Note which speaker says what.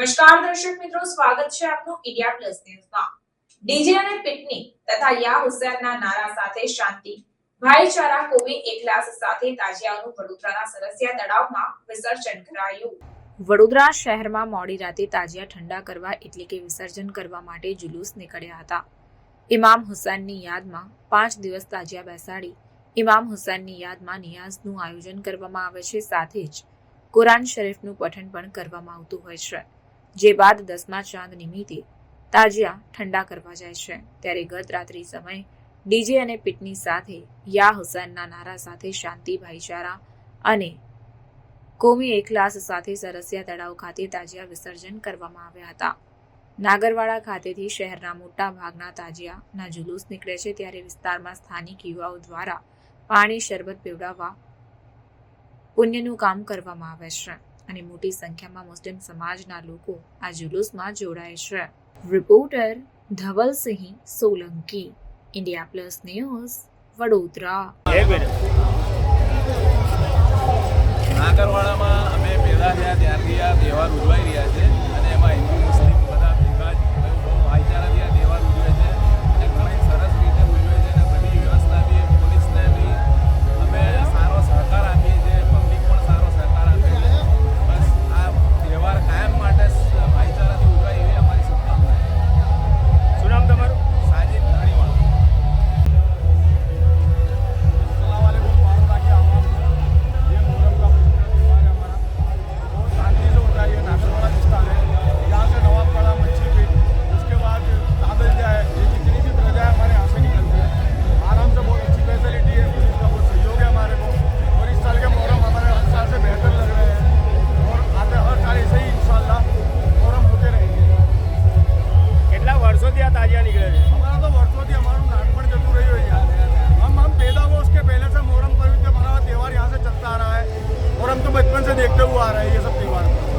Speaker 1: નમસ્કાર દર્શક મિત્રો, સ્વાગત છે આપનું ઇન્ડિયા પ્લસ ન્યૂઝમાં. ડીજે અને પિટની તથા યા હુસૈનના નારા સાથે શાંતિ. ભાઈચારા કોમી એકલાસ સાથે તાજિયાનું વડોદરાના સરસિયા તળાવમાં વિસર્જન કરાયું. વડોદરા શહેરમાં મોડી રાતે તાજિયા ઠંડા કરવા એટલે કે વિસર્જન કરવા માટે જુલુસ નીકળ્યા હતા. ઇમામ હુસૈનની યાદમાં પાંચ દિવસ તાજિયા બેસાડી ઇમામ હુસૈનની યાદમાં નિયાઝનું આયોજન કરવામાં આવે છે સાથે જ કુરાન શરીફનું પઠન પણ કરવામાં આવતું હોય છે. જે બાદ દસમા ચાંદ નિમિત્તે તાજિયા ઠંડા કરવા જાય છે. ત્યારે ગત રાત્રિ સમયે ડીજે અને પીટની સાથે યા હુસૈનના નારા સાથે શાંતિ, ભાઈચારા અને કોમી એકલાસ સાથે સરસિયા તળાવ ખાતે તાજિયા વિસર્જન કરવામાં આવ્યા હતા. નાગરવાડા ખાતેથી શહેરના મોટા ભાગના તાજિયાના જુલુસ નીકળે છે. ત્યારે વિસ્તારમાં સ્થાનિક યુવાઓ દ્વારા પાણી શરબત પીવડાવવા પુણ્યનું કામ કરવામાં આવે છે. અને મોટી સંખ્યામાં મુસ્લિમ સમાજના લોકો આ જુલુસમાં જોડાય છે. Reporter Dhavalsinh Solanki, India plus news Vadodara.
Speaker 2: અહીંયા નીકળે છે
Speaker 3: અમારા તો વર્ષોથી અમારું નાનપણ જતું રહ્યું અહીંયા हम हम पैदा हुआ उसके पहले से मोहरम पर भी हमारा त्यौहार यहाँ से चलता आ रहा है और हम तो बचपन से देखते हुए आ रहे हैं ये सब त्यौहार